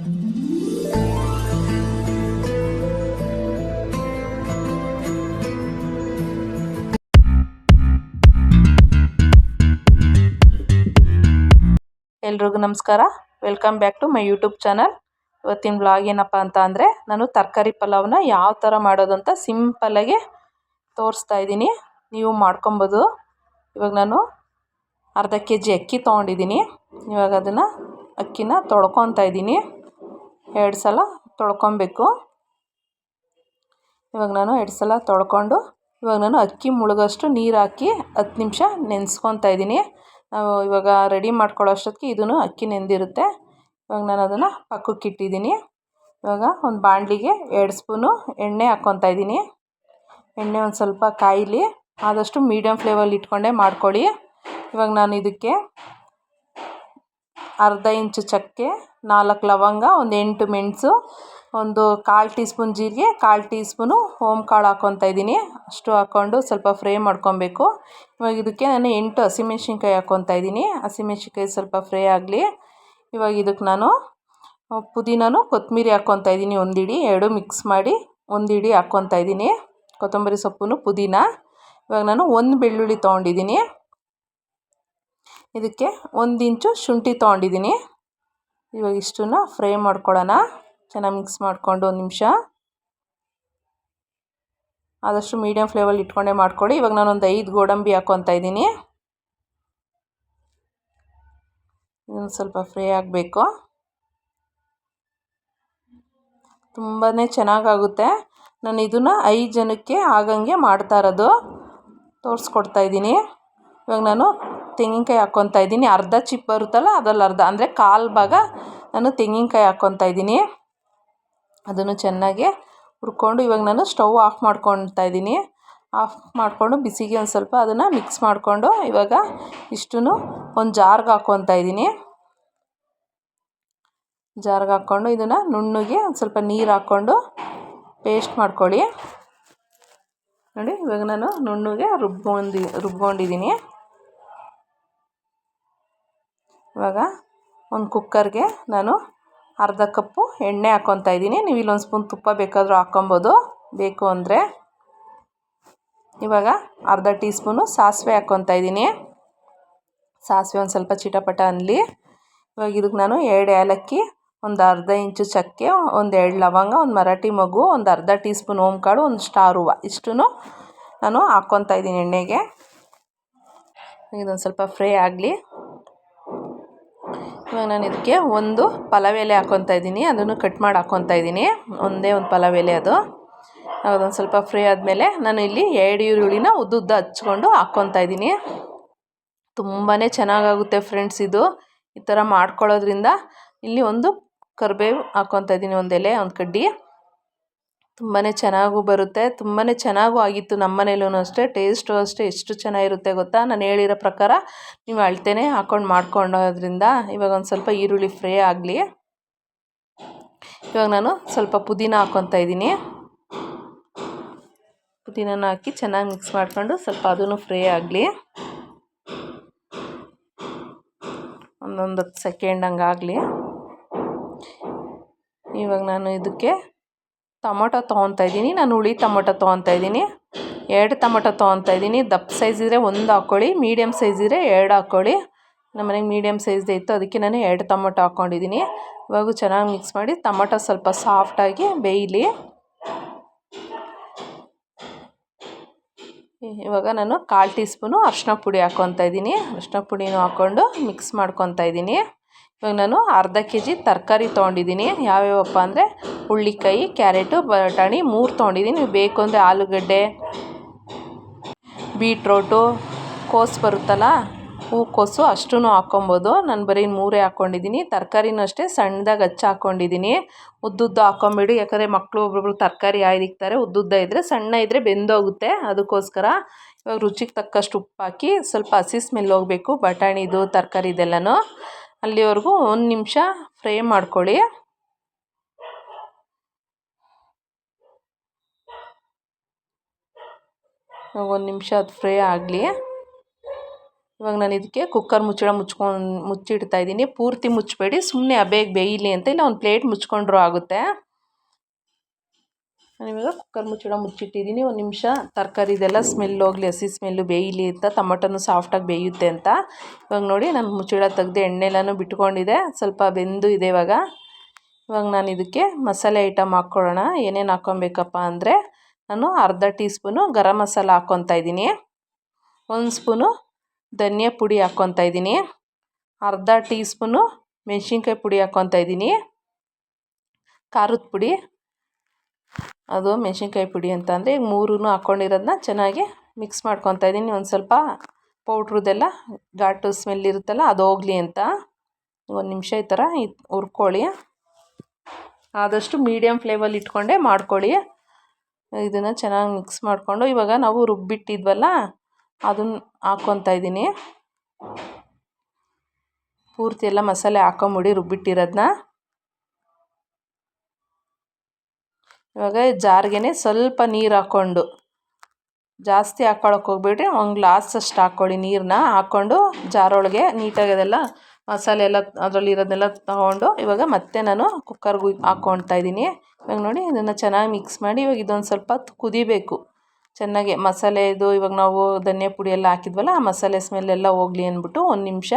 ಎಲ್ರಿಗೂ ನಮಸ್ಕಾರ. Welcome back to my YouTube channel ಇವತ್ತಿನ ಬ್ಲಾಗ್ ಏನಪ್ಪ ಅಂತ ಅಂದರೆ ನಾನು ತರಕಾರಿ ಪಲಾವ್ನ ಯಾವ ಥರ ಮಾಡೋದು ಅಂತ ಸಿಂಪಲ್ಲಾಗಿ ತೋರಿಸ್ತಾ ಇದ್ದೀನಿ. ನೀವು ಮಾಡ್ಕೊಬೋದು. ಇವಾಗ ನಾನು ಅರ್ಧ ಕೆ ಜಿ ಅಕ್ಕಿ ತೊಗೊಂಡಿದ್ದೀನಿ. ಇವಾಗ ಅದನ್ನು ಅಕ್ಕಿನ ತೊಳ್ಕೊತಾ ಇದ್ದೀನಿ. ಎರಡು ಸಲ ತೊಳ್ಕೊಬೇಕು. ಇವಾಗ ನಾನು ಎರಡು ಸಲ ತೊಳ್ಕೊಂಡು, ಇವಾಗ ನಾನು ಅಕ್ಕಿ ಮುಳುಗೋಷ್ಟು ನೀರು ಹಾಕಿ ಹತ್ತು ನಿಮಿಷ ನೆನೆಸ್ಕೊತಾ ಇದ್ದೀನಿ. ನಾವು ಇವಾಗ ರೆಡಿ ಮಾಡ್ಕೊಳ್ಳೋ ಅಷ್ಟೊತ್ತಿಗೆ ಇದೂ ಅಕ್ಕಿ ನೆಂದಿರುತ್ತೆ. ಇವಾಗ ನಾನು ಅದನ್ನು ಪಕ್ಕಕ್ಕೆ ಇಟ್ಟಿದ್ದೀನಿ. ಇವಾಗ ಒಂದು ಬಾಣಲಿಗೆ ಎರಡು ಸ್ಪೂನು ಎಣ್ಣೆ ಹಾಕ್ಕೊತಾ ಇದ್ದೀನಿ. ಎಣ್ಣೆ ಒಂದು ಸ್ವಲ್ಪ ಕಾಯಿಲಿ, ಆದಷ್ಟು ಮೀಡಿಯಮ್ ಫ್ಲೇವಲ್ಲಿ ಇಟ್ಕೊಂಡೆ ಮಾಡ್ಕೊಳ್ಳಿ. ಇವಾಗ ನಾನು ಇದಕ್ಕೆ ಅರ್ಧ ಇಂಚು ಚಕ್ಕೆ ನಾಲ್ಕು ಲವಂಗ, ಒಂದು ಎಂಟು ಮೆಣಸು, ಒಂದು ಕಾಲು ಟೀ ಸ್ಪೂನ್ ಜೀರಿಗೆ, ಕಾಲು ಟೀ ಸ್ಪೂನು ಓಮ್ ಕಾಳು ಹಾಕ್ಕೊತಾ ಇದ್ದೀನಿ. ಅಷ್ಟು ಹಾಕ್ಕೊಂಡು ಸ್ವಲ್ಪ ಫ್ರೈ ಮಾಡ್ಕೊಬೇಕು. ಇವಾಗ ಇದಕ್ಕೆ ನಾನು ಎಂಟು ಹಸಿಮೆಣ್ಸಿನ್ಕಾಯಿ ಹಾಕ್ಕೊತಾ ಇದ್ದೀನಿ. ಹಸಿಮೆಣ್ಸಿನ್ಕಾಯಿ ಸ್ವಲ್ಪ ಫ್ರೈ ಆಗಲಿ. ಇವಾಗ ಇದಕ್ಕೆ ನಾನು ಪುದೀನೂ ಕೊತ್ತಂಬರಿ ಹಾಕ್ಕೊತಾ ಇದ್ದೀನಿ ಒಂದು ಹಿಡಿ ಎರಡು ಮಿಕ್ಸ್ ಮಾಡಿ ಒಂದು ಹಾಕ್ಕೊತ ಹಾಕ್ಕೊತಾ ಇದ್ದೀನಿ. ಕೊತ್ತಂಬರಿ ಸೊಪ್ಪು ಪುದೀನ. ಇವಾಗ ನಾನು ಒಂದು ಬೆಳ್ಳುಳ್ಳಿ ತೊಗೊಂಡಿದ್ದೀನಿ. ಇದಕ್ಕೆ ಒಂದು ಇಂಚು ಶುಂಠಿ ತೊಗೊಂಡಿದ್ದೀನಿ. ಇವಾಗ ಇಷ್ಟನ್ನು ಫ್ರೈ ಮಾಡ್ಕೊಳ್ಳೋಣ. ಚೆನ್ನಾಗಿ ಮಿಕ್ಸ್ ಮಾಡಿಕೊಂಡು ಒಂದು ನಿಮಿಷ. ಆದಷ್ಟು ಮೀಡಿಯಮ್ ಫ್ಲೇವಲ್ಲಿ ಇಟ್ಕೊಂಡೇ ಮಾಡ್ಕೊಳ್ಳಿ. ಇವಾಗ ನಾನು ಒಂದು ಐದು ಗೋಡಂಬಿ ಹಾಕ್ಕೊತಾ ಇದ್ದೀನಿ. ಇನ್ನೊಂದು ಸ್ವಲ್ಪ ಫ್ರೈ ಆಗಬೇಕು. ತುಂಬಾ ಚೆನ್ನಾಗಾಗುತ್ತೆ. ನಾನು ಇದನ್ನು ಐದು ಜನಕ್ಕೆ ಆಗಂಗೆ ಮಾಡ್ತಾ ಇರೋದು. ತೋರಿಸ್ಕೊಡ್ತಾ ಇದ್ದೀನಿ. ಇವಾಗ ನಾನು ತೆಂಗಿನಕಾಯಿ ಹಾಕ್ಕೊತಾ ಇದ್ದೀನಿ. ಅರ್ಧ ಚಿಪ್ ಬರುತ್ತಲ್ಲ, ಅದರಲ್ಲಿ ಅರ್ಧ ಅಂದರೆ ಕಾಲು ಭಾಗ ನಾನು ತೆಂಗಿನಕಾಯಿ ಹಾಕ್ಕೊತಾ ಇದ್ದೀನಿ. ಅದನ್ನು ಚೆನ್ನಾಗಿ ಹುರ್ಕೊಂಡು ಇವಾಗ ನಾನು ಸ್ಟವ್ ಆಫ್ ಮಾಡ್ಕೊತಾ ಇದ್ದೀನಿ. ಆಫ್ ಮಾಡಿಕೊಂಡು ಬಿಸಿಗೆ ಒಂದು ಸ್ವಲ್ಪ ಅದನ್ನು ಮಿಕ್ಸ್ ಮಾಡಿಕೊಂಡು ಇವಾಗ ಇಷ್ಟನ್ನು ಒಂದು ಜಾರ್ಗೆ ಹಾಕ್ಕೊತಾ ಇದ್ದೀನಿ. ಜಾರ್ಗೆ ಹಾಕ್ಕೊಂಡು ಇದನ್ನು ನುಣ್ಣಗೆ ಒಂದು ಸ್ವಲ್ಪ ನೀರು ಹಾಕ್ಕೊಂಡು ಪೇಸ್ಟ್ ಮಾಡ್ಕೊಳ್ಳಿ. ನೋಡಿ, ಇವಾಗ ನಾನು ನುಣ್ಣಗೆ ರುಬ್ಕೊಂಡು ರುಬ್ಕೊಂಡಿದ್ದೀನಿ. ಇವಾಗ ಒಂದು ಕುಕ್ಕರ್ಗೆ ನಾನು ಅರ್ಧ ಕಪ್ಪು ಎಣ್ಣೆ ಹಾಕ್ಕೊತಾ ಇದ್ದೀನಿ. ನೀವು ಇಲ್ಲೊಂದು ಸ್ಪೂನ್ ತುಪ್ಪ ಬೇಕಾದರೂ ಹಾಕ್ಕೊಬೋದು ಬೇಕು ಅಂದರೆ. ಇವಾಗ ಅರ್ಧ ಟೀ ಸ್ಪೂನು ಸಾಸಿವೆ ಹಾಕ್ಕೊತಾ ಇದ್ದೀನಿ. ಸಾಸಿವೆ ಒಂದು ಸ್ವಲ್ಪ ಚಿಟಪಟ ಅನ್ನಲಿ ಇವಾಗ ಇದಕ್ಕೆ ನಾನು ಎರಡು ಏಲಕ್ಕಿ, ಒಂದು ಅರ್ಧ ಇಂಚು ಚಕ್ಕೆ, ಒಂದು ಎರಡು ಲವಂಗ, ಒಂದು ಮರಾಠಿ ಮಗು, ಒಂದು ಅರ್ಧ ಟೀ ಸ್ಪೂನ್ ಓಂಕಾಳು, ಒಂದು ಸ್ಟಾರ್ ಹೂವು. ಇಷ್ಟು ನಾನು ಹಾಕ್ಕೊತಾ ಇದ್ದೀನಿ ಎಣ್ಣೆಗೆ. ಇದೊಂದು ಸ್ವಲ್ಪ ಫ್ರೈ ಆಗಲಿ. ಇವಾಗ ನಾನು ಇದಕ್ಕೆ ಒಂದು ಪಲಾವ್ ಎಲೆ ಹಾಕ್ಕೊತಾ ಇದ್ದೀನಿ. ಅದನ್ನು ಕಟ್ ಮಾಡಿ ಹಾಕ್ಕೊತಾ ಇದ್ದೀನಿ. ಒಂದೇ ಒಂದು ಪಲಾವ್ ಎಲೆ ಅದು ಅದೊಂದು ಸ್ವಲ್ಪ ಫ್ರೈ ಆದಮೇಲೆ ನಾನು ಇಲ್ಲಿ ಎರಡು ಈರುಳ್ಳಿನ ಉದ್ದುದ್ದ ಹಚ್ಕೊಂಡು ಹಾಕ್ಕೊತಾ ಇದ್ದೀನಿ. ತುಂಬಾ ಚೆನ್ನಾಗಾಗುತ್ತೆ ಫ್ರೆಂಡ್ಸ್ ಇದು. ಈ ಥರ ಮಾಡ್ಕೊಳ್ಳೋದ್ರಿಂದ ಇಲ್ಲಿ ಒಂದು ಕರಿಬೇವು ಹಾಕ್ಕೊತಾ ಇದ್ದೀನಿ ಒಂದು ಎಲೆ ಒಂದು ಕಡ್ಡಿ. ತುಂಬಾ ಚೆನ್ನಾಗೂ ಬರುತ್ತೆ ತುಂಬಾ ಚೆನ್ನಾಗೂ ಆಗಿತ್ತು ನಮ್ಮ ಮನೇಲೂ ಅಷ್ಟೇ ಟೇಸ್ಟು ಅಷ್ಟೇ, ಎಷ್ಟು ಚೆನ್ನಾಗಿರುತ್ತೆ ಗೊತ್ತಾ? ನಾನು ಹೇಳಿರೋ ಪ್ರಕಾರ ನೀವು ಅಳತೆನೇ ಹಾಕ್ಕೊಂಡು ಮಾಡ್ಕೊಂಡೋದ್ರಿಂದ ಇವಾಗ ಒಂದು ಸ್ವಲ್ಪ ಈರುಳ್ಳಿ ಫ್ರೈ ಆಗಲಿ. ಇವಾಗ ನಾನು ಸ್ವಲ್ಪ ಪುದೀನ ಹಾಕ್ಕೊತಾ ಇದ್ದೀನಿ. ಪುದೀನನ ಹಾಕಿ ಚೆನ್ನಾಗಿ ಮಿಕ್ಸ್ ಮಾಡಿಕೊಂಡು ಸ್ವಲ್ಪ ಅದೂ ಫ್ರೈ ಆಗಲಿ. ಒಂದೊಂದು ಹತ್ತು ಸೆಕೆಂಡ್ ಹಂಗಾಗಲಿ ಇವಾಗ ನಾನು ಇದಕ್ಕೆ ಟೊಮೊಟೊ ತೊಗೊತಾ ಇದ್ದೀನಿ. ನಾನು ಹುಳಿ ಟೊಮೊಟೊ ತೊಗೊತಾ ಇದ್ದೀನಿ. ಎರಡು ಟೊಮೊಟೊ ತೊಗೊತಾ ಇದ್ದೀನಿ. ದಪ್ಪ ಸೈಜ್ ಇದ್ದರೆ ಒಂದು ಹಾಕ್ಕೊಳ್ಳಿ ಮೀಡಿಯಮ್ ಸೈಜ್ ಇದ್ದರೆ ಎರಡು ಹಾಕ್ಕೊಳ್ಳಿ ನಮ್ಮ ಮನೆಗೆ ಮೀಡಿಯಮ್ ಸೈಜ್ದೇ ಇತ್ತು, ಅದಕ್ಕೆ ನಾನು ಎರಡು ಟೊಮೊಟೊ ಹಾಕ್ಕೊಂಡಿದ್ದೀನಿ ಇವಾಗ ಚೆನ್ನಾಗಿ ಮಿಕ್ಸ್ ಮಾಡಿ ಟೊಮೊಟೊ ಸ್ವಲ್ಪ ಸಾಫ್ಟಾಗಿ ಬೇಯಲಿ. ಇವಾಗ ನಾನು ಕಾಲು ಟೀ ಸ್ಪೂನು ಅರ್ಶಿನ ಪುಡಿ ಹಾಕ್ಕೊತಾ ಇದ್ದೀನಿ. ಅರ್ಶಿನ ಪುಡಿನೂ ಹಾಕ್ಕೊಂಡು ಮಿಕ್ಸ್ ಮಾಡ್ಕೊತಾ ಇದ್ದೀನಿ. ಇವಾಗ ನಾನು ಅರ್ಧ ಕೆ ಜಿ ತರಕಾರಿ ತೊಗೊಂಡಿದ್ದೀನಿ. ಯಾವ್ಯಾವಪ್ಪ ಅಂದರೆ ಹುಳ್ಳಿಕಾಯಿ, ಕ್ಯಾರೆಟು, ಬಟಾಣಿ ಮೂರು ತೊಗೊಂಡಿದ್ದೀನಿ. ನೀವು ಬೇಕು ಅಂದರೆ ಆಲೂಗಡ್ಡೆ, ಬೀಟ್ರೋಟು, ಕೋಸು ಬರುತ್ತಲ್ಲ ಹೂಕೋಸು ಅಷ್ಟೂ ಹಾಕ್ಕೊಬೋದು. ನಾನು ಬರೀ ಮೂರೇ ಹಾಕ್ಕೊಂಡಿದ್ದೀನಿ. ತರಕಾರಿನೂ ಅಷ್ಟೇ ಸಣ್ಣದಾಗಿ ಹಚ್ಚಿ ಹಾಕ್ಕೊಂಡಿದ್ದೀನಿ. ಉದ್ದುದ್ದ ಹಾಕ್ಕೊಂಬಿಡಿ. ಯಾಕಂದರೆ ಮಕ್ಕಳು ಒಬ್ಬೊಬ್ರು ತರಕಾರಿ ಆಯ್ದಿಕ್ತಾರೆ ಉದ್ದುದ್ದ ಇದ್ದರೆ ಸಣ್ಣ ಇದ್ದರೆ ಬೆಂದೋಗುತ್ತೆ. ಅದಕ್ಕೋಸ್ಕರ ಇವಾಗ ರುಚಿಗೆ ತಕ್ಕಷ್ಟು ಉಪ್ಪು ಹಾಕಿ ಸ್ವಲ್ಪ ಹಸಿ ಸ್ಮೆಲ್ ಹೋಗಬೇಕು. ಬಟಾಣಿದು, ತರಕಾರಿದೆಲ್ಲನೂ. ಅಲ್ಲಿವರೆಗೂ ಒಂದು ನಿಮಿಷ ಫ್ರೈ ಮಾಡ್ಕೊಳ್ಳಿ. ಒಂದು ನಿಮಿಷ ಅದು ಫ್ರೈ ಆಗಲಿ. ಇವಾಗ ನಾನು ಇದಕ್ಕೆ ಕುಕ್ಕರ್ ಮುಚ್ಚಳ ಮುಚ್ಕೊಂಡು ಮುಚ್ಚಿಡ್ತಾ ಇದ್ದೀನಿ. ಪೂರ್ತಿ ಮುಚ್ಚಬೇಡಿ ಸುಮ್ಮನೆ ಬೇಗ ಬೇಯಲಿ ಅಂತ ಇಲ್ಲ, ಒಂದು ಪ್ಲೇಟ್ ಮುಚ್ಕೊಂಡ್ರೂ ಆಗುತ್ತೆ. ನಾನಿವಾಗ ಕುಕ್ಕರ್ ಮುಚ್ಚಳ ಮುಚ್ಚಿಟ್ಟಿದ್ದೀನಿ ಒಂದು ನಿಮಿಷ. ತರಕಾರಿ ಇದೆಲ್ಲ ಸ್ಮೆಲ್ ಹೋಗಲಿ, ಹಸಿ ಸ್ಮೆಲ್ಲು ಬೇಯಲಿ ಅಂತ, ಟೊಮಟೊನು ಸಾಫ್ಟಾಗಿ ಬೇಯುತ್ತೆ ಅಂತ. ಇವಾಗ ನೋಡಿ ನಾನು ಮುಚ್ಚಳ ತೆಗೆದು ಎಣ್ಣೆಲ್ಲನೂ ಬಿಟ್ಕೊಂಡಿದೆ. ಸ್ವಲ್ಪ ಬೆಂದು ಇದೆ ಇವಾಗ. ಇವಾಗ ನಾನು ಇದಕ್ಕೆ ಮಸಾಲೆ ಐಟಮ್ ಹಾಕ್ಕೊಳ್ಳೋಣ. ಏನೇನು ಹಾಕ್ಕೊಬೇಕಪ್ಪ ಅಂದರೆ, ನಾನು ಅರ್ಧ ಟೀ ಸ್ಪೂನು ಗರಂ ಮಸಾಲ ಹಾಕ್ಕೊತಾ ಇದ್ದೀನಿ ಒಂದು ಸ್ಪೂನು ಧನಿಯಾ ಪುಡಿ ಹಾಕ್ಕೊತಾ ಇದ್ದೀನಿ ಅರ್ಧ ಟೀ ಸ್ಪೂನು ಮೆಣಸಿನ್ಕಾಯಿ ಪುಡಿ ಹಾಕ್ಕೊತಾ ಇದ್ದೀನಿ ಖಾರದ ಪುಡಿ. ಅದು ಮೆಣಸಿನ್ಕಾಯಿ ಪುಡಿ ಅಂತ ಅಂದರೆ ಈಗ ಮೂರೂ ಹಾಕ್ಕೊಂಡಿರೋದನ್ನ ಚೆನ್ನಾಗಿ ಮಿಕ್ಸ್ ಮಾಡ್ಕೊತಾ ಇದ್ದೀನಿ. ಒಂದು ಸ್ವಲ್ಪ ಪೌಡ್ರದ್ದೆಲ್ಲ ಘಾಟು ಸ್ಮೆಲ್ ಇರುತ್ತಲ್ಲ ಅದು ಹೋಗಲಿ ಅಂತ. ಒಂದು ನಿಮಿಷ ಈ ಥರ ಹುರ್ಕೊಳ್ಳಿ. ಆದಷ್ಟು ಮೀಡಿಯಮ್ ಫ್ಲೇಮಲ್ಲಿ ಇಟ್ಕೊಂಡೆ ಮಾಡ್ಕೊಳ್ಳಿ. ಇದನ್ನು ಚೆನ್ನಾಗಿ ಮಿಕ್ಸ್ ಮಾಡಿಕೊಂಡು ಇವಾಗ ನಾವು ರುಬ್ಬಿಟ್ಟಿದ್ವಲ್ಲ ಅದನ್ನು ಹಾಕ್ಕೊತಾ ಇದ್ದೀನಿ. ಪೂರ್ತಿ ಎಲ್ಲ ಮಸಾಲೆ ಹಾಕೊಂಬಿಡಿ ರುಬ್ಬಿಟ್ಟಿರೋದನ್ನ ಇವಾಗ ಜಾರ್ಗೆ ಸ್ವಲ್ಪ ನೀರು ಹಾಕ್ಕೊಂಡು ಜಾಸ್ತಿ ಹಾಕ್ಕೊಳಕ್ಕೆ ಹೋಗ್ಬೇಡ್ರಿ. ಒಂದು ಗ್ಲಾಸ್ ಅಷ್ಟು ಹಾಕ್ಕೊಳ್ಳಿ ನೀರನ್ನ ಹಾಕ್ಕೊಂಡು ಜಾರೊಳಗೆ ನೀಟಾಗಿ ಅದೆಲ್ಲ ಮಸಾಲೆ ಎಲ್ಲ ಅದರಲ್ಲಿ ಇರೋದನ್ನೆಲ್ಲ ತೊಗೊಂಡು ಇವಾಗ ಮತ್ತೆ ನಾನು ಕುಕ್ಕರ್ಗೆ ಹಾಕ್ಕೊಳ್ತಾ ಇದ್ದೀನಿ. ಇವಾಗ ನೋಡಿ ಇದನ್ನು ಚೆನ್ನಾಗಿ ಮಿಕ್ಸ್ ಮಾಡಿ ಇವಾಗ ಇದೊಂದು ಸ್ವಲ್ಪ ಕುದಿಬೇಕು. ಚೆನ್ನಾಗಿ ಮಸಾಲೆ ಇದು ಇವಾಗ ನಾವು ಧನಿಯಾ ಪುಡಿ ಎಲ್ಲ ಹಾಕಿದ್ವಲ್ಲ, ಆ ಮಸಾಲೆ ಸ್ಮೆಲ್ ಎಲ್ಲ ಹೋಗಲಿ ಅಂದ್ಬಿಟ್ಟು ಒಂದು ನಿಮಿಷ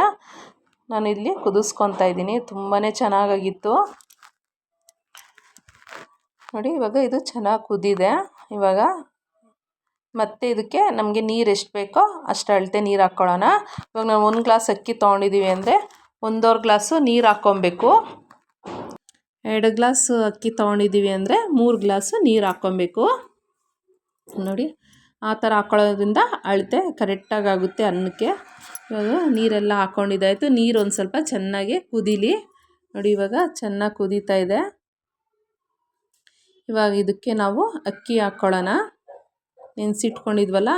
ನಾನು ಇಲ್ಲಿ ಕುದಿಸ್ಕೊತಾ ಇದ್ದೀನಿ. ತುಂಬಾ ಚೆನ್ನಾಗಾಗಿತ್ತು. ನೋಡಿ, ಇವಾಗ ಇದು ಚೆನ್ನಾಗಿ ಕುದಿದೆ. ಇವಾಗ ಮತ್ತೆ ಇದಕ್ಕೆ ನಮಗೆ ನೀರು ಎಷ್ಟು ಬೇಕೋ ಅಷ್ಟು ಅಳತೆ ನೀರು ಹಾಕ್ಕೊಳ್ಳೋಣ ಇವಾಗ ನಾವು ಒಂದು ಗ್ಲಾಸ್ ಅಕ್ಕಿ ತೊಗೊಂಡಿದ್ದೀವಿ ಅಂದರೆ ಒಂದೂವರೆ ಗ್ಲಾಸು ನೀರು ಹಾಕ್ಕೊಬೇಕು. ಎರಡು ಗ್ಲಾಸ್ ಅಕ್ಕಿ ತೊಗೊಂಡಿದ್ದೀವಿ ಅಂದರೆ ಮೂರು ಗ್ಲಾಸು ನೀರು ಹಾಕ್ಕೊಬೇಕು. ನೋಡಿ, ಆ ಥರ ಹಾಕ್ಕೊಳ್ಳೋದ್ರಿಂದ ಅಳತೆ ಕರೆಕ್ಟಾಗಿ ಆಗುತ್ತೆ ಅನ್ನಕ್ಕೆ. ಇವಾಗ ನೀರೆಲ್ಲ ಹಾಕ್ಕೊಂಡಿದ್ದಾಯಿತು ನೀರು ಒಂದು ಸ್ವಲ್ಪ ಚೆನ್ನಾಗಿ ಕುದೀಲಿ. ನೋಡಿ, ಇವಾಗ ಚೆನ್ನಾಗಿ ಕುದೀತಾ ಇದೆ. ಇವಾಗ ಇದಕ್ಕೆ ನಾವು ಅಕ್ಕಿ ಹಾಕ್ಕೊಳ್ಳೋಣ ನೆನೆಸಿಟ್ಕೊಂಡಿದ್ವಲ್ಲ,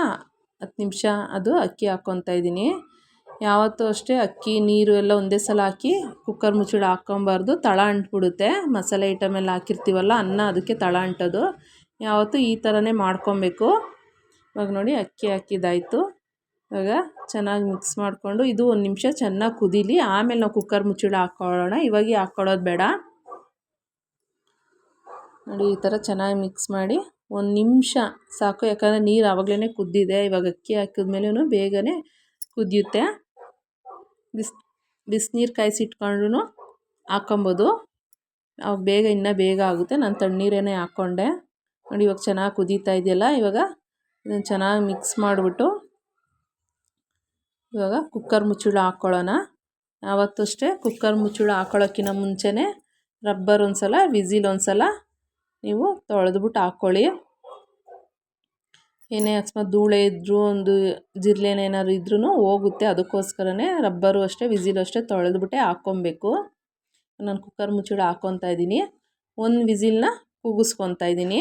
ಹತ್ತು ನಿಮಿಷ ಅದು ಅಕ್ಕಿ ಹಾಕ್ಕೊತಾ ಇದ್ದೀನಿ. ಯಾವತ್ತೂ ಅಷ್ಟೇ ಅಕ್ಕಿ, ನೀರು ಎಲ್ಲ ಒಂದೇ ಸಲ ಹಾಕಿ ಕುಕ್ಕರ್ ಮುಚ್ಚಳ ಹಾಕ್ಕೊಬಾರ್ದು. ತಳ ಅಂಟ್ಬಿಡುತ್ತೆ. ಮಸಾಲೆ ಐಟಮ್ ಎಲ್ಲ ಹಾಕಿರ್ತೀವಲ್ಲ, ಅನ್ನ ಅದಕ್ಕೆ ತಳ ಅಂಟೋದು. ಯಾವತ್ತೂ ಈ ಥರನೇ ಮಾಡ್ಕೊಬೇಕು. ಇವಾಗ ನೋಡಿ ಅಕ್ಕಿ ಹಾಕಿದ್ದಾಯಿತು. ಇವಾಗ ಚೆನ್ನಾಗಿ ಮಿಕ್ಸ್ ಮಾಡಿಕೊಂಡು, ಇದು ಒಂದು ನಿಮಿಷ ಚೆನ್ನಾಗಿ ಕುದೀಲಿ. ಆಮೇಲೆ ನಾವು ಕುಕ್ಕರ್ ಮುಚ್ಚಳ ಹಾಕ್ಕೊಳ್ಳೋಣ ಇವಾಗ ಹಾಕ್ಕೊಳ್ಳೋದು ಬೇಡ. ನೋಡಿ, ಈ ಥರ ಚೆನ್ನಾಗಿ ಮಿಕ್ಸ್ ಮಾಡಿ ಒಂದು ನಿಮಿಷ ಸಾಕು. ಯಾಕಂದರೆ ನೀರು ಆವಾಗಲೇ ಕುದ್ದಿದೆ. ಇವಾಗ ಅಕ್ಕಿ ಹಾಕಿದ್ಮೇಲೂ ಬೇಗನೆ ಕುದಿಯುತ್ತೆ. ಬಿಸ್, ಬಿಸಿನೀರು ಕಾಯಿಸಿಟ್ಕೊಂಡ್ರೂ ಹಾಕ್ಕೊಬೋದು. ಅವಾಗ ಬೇಗ ಇನ್ನೂ ಬೇಗ ಆಗುತ್ತೆ. ನಾನು ತಣ್ಣೀರೇನೆ ಹಾಕ್ಕೊಂಡೆ ನೋಡಿ, ಇವಾಗ ಚೆನ್ನಾಗಿ ಕುದೀತಾ ಇದೆಯಲ್ಲ, ಇವಾಗ ಇದನ್ನು ಚೆನ್ನಾಗಿ ಮಿಕ್ಸ್ ಮಾಡಿಬಿಟ್ಟು ಇವಾಗ ಕುಕ್ಕರ್ ಮುಚ್ಚಳ ಹಾಕ್ಕೊಳ್ಳೋಣ ಆವತ್ತಷ್ಟೇ ಕುಕ್ಕರ್ ಮುಚ್ಚಳ ಹಾಕ್ಕೊಳ್ಳೋಕ್ಕಿಂತ ಮುಂಚೆನೇ ರಬ್ಬರ್ ಒಂದು ಸಲ ವಿಸಿಲ್ ಒಂದು ಸಲ ನೀವು ತೊಳೆದ್ಬಿಟ್ಟು ಹಾಕ್ಕೊಳ್ಳಿ. ಏನೇ ಅಕಸ್ಮಾತ್ ಧೂಳೆ ಇದ್ದರೂ ಒಂದು ಜಿರ್ಲೆನೇನಾದ್ರು ಇದ್ರೂ ಹೋಗುತ್ತೆ. ಅದಕ್ಕೋಸ್ಕರನೇ ರಬ್ಬರು ಅಷ್ಟೇ, ವಿಸಿಲು ಅಷ್ಟೇ ತೊಳೆದ್ಬಿಟ್ಟೆ ಹಾಕ್ಕೊಬೇಕು. ನಾನು ಕುಕ್ಕರ್ ಮುಚ್ಚಿಡ ಹಾಕ್ಕೊತಾ ಇದ್ದೀನಿ. ಒಂದು ವಿಝಿಲ್ನ ಕೂಗಿಸ್ಕೊತಾ ಇದ್ದೀನಿ.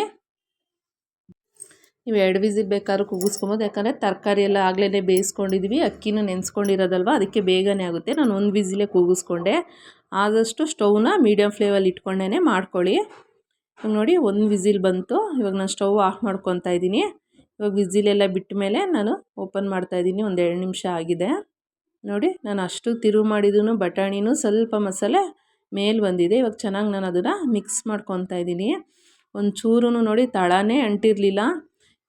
ನೀವು ಎರಡು ವಿಝಿಲ್ ಬೇಕಾದ್ರೂ ಕೂಗಿಸ್ಕೊಬೋದು. ಯಾಕಂದರೆ ತರಕಾರಿ ಎಲ್ಲ ಆಗಲೇ ಬೇಯಿಸ್ಕೊಂಡಿದ್ವಿ. ಅಕ್ಕಿನೂ ನೆನೆಸ್ಕೊಂಡಿರೋದಲ್ವ? ಅದಕ್ಕೆ ಬೇಗನೆ ಆಗುತ್ತೆ. ನಾನು ಒಂದು ವಿಝಿಲೇ ಕೂಗಿಸ್ಕೊಂಡೆ. ಆದಷ್ಟು ಸ್ಟೌವ್ನ ಮೀಡಿಯಮ್ ಫ್ಲೇಮಲ್ಲಿ ಇಟ್ಕೊಂಡೇ ಮಾಡ್ಕೊಳ್ಳಿ. ನೋಡಿ ಒಂದು ವಿಝಿಲ್ ಬಂತು. ಇವಾಗ ನಾನು ಸ್ಟವ್ ಆಫ್ ಮಾಡ್ಕೊತಾ ಇದ್ದೀನಿ. ಇವಾಗ ವಿಸಿಲೆಲ್ಲ ಬಿಟ್ಟ ಮೇಲೆ ನಾನು ಓಪನ್ ಮಾಡ್ತಾಯಿದ್ದೀನಿ ಒಂದು ಎರಡು ನಿಮಿಷ ಆಗಿದೆ. ನೋಡಿ, ನಾನು ಅಷ್ಟು ತಿರುವು ಮಾಡಿದ್ರು ಬಟಾಣಿನೂ ಸ್ವಲ್ಪ ಮಸಾಲೆ ಮೇಲೆ ಬಂದಿದೆ. ಇವಾಗ ಚೆನ್ನಾಗಿ ನಾನು ಅದನ್ನು ಮಿಕ್ಸ್ ಮಾಡ್ಕೊತಾ ಇದ್ದೀನಿ. ಒಂದು ಚೂರು ನೋಡಿ ತಳನೇ ಅಂಟಿರಲಿಲ್ಲ.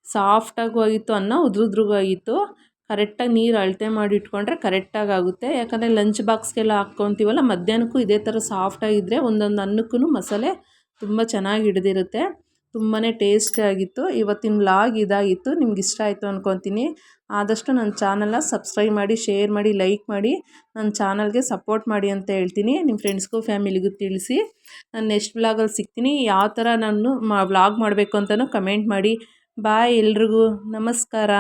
ಸಾಫ್ಟಾಗೂ ಆಗಿತ್ತು, ಅನ್ನ ಉದ್ರುದ್ರಿಗೂ ಕರೆಕ್ಟಾಗಿ ನೀರು ಅಳತೆ ಮಾಡಿ ಇಟ್ಕೊಂಡ್ರೆ ಕರೆಕ್ಟಾಗಿ ಆಗುತ್ತೆ. ಯಾಕಂದರೆ ಲಂಚ್ ಬಾಕ್ಸ್ಗೆಲ್ಲ ಹಾಕ್ಕೊತೀವಲ್ಲ, ಮಧ್ಯಾಹ್ನಕ್ಕೂ ಇದೇ ಥರ ಸಾಫ್ಟಾಗಿದ್ದರೆ ಒಂದೊಂದು ಅನ್ನಕ್ಕೂ ಮಸಾಲೆ ತುಂಬ ಚೆನ್ನಾಗಿ ಹಿಡಿದಿರುತ್ತೆ. ತುಂಬಾ ಟೇಸ್ಟಿಯಾಗಿತ್ತು ಇವತ್ತಿನ ವ್ಲಾಗ್ ಇದಾಗಿತ್ತು. ನಿಮ್ಗೆ ಇಷ್ಟ ಆಯಿತು ಅಂದ್ಕೊತೀನಿ ಆದಷ್ಟು ನನ್ನ ಚಾನಲ್ನ ಸಬ್ಸ್ಕ್ರೈಬ್ ಮಾಡಿ ಶೇರ್ ಮಾಡಿ ಲೈಕ್ ಮಾಡಿ ನನ್ನ ಚಾನಲ್ಗೆ ಸಪೋರ್ಟ್ ಮಾಡಿ ಅಂತ ಹೇಳ್ತೀನಿ. ನಿಮ್ಮ ಫ್ರೆಂಡ್ಸ್ಗೂ ಫ್ಯಾಮಿಲಿಗೂ ತಿಳಿಸಿ. ನಾನು ನೆಕ್ಸ್ಟ್ ವ್ಲಾಗಲ್ಲಿ ಸಿಗ್ತೀನಿ. ಯಾವ ಥರ ನಾನು ಮಾ ವ್ಲಾಗ್ ಮಾಡಬೇಕು ಅಂತಲೂ ಕಮೆಂಟ್ ಮಾಡಿ. ಬಾಯ್ ಎಲ್ರಿಗೂ. ನಮಸ್ಕಾರ.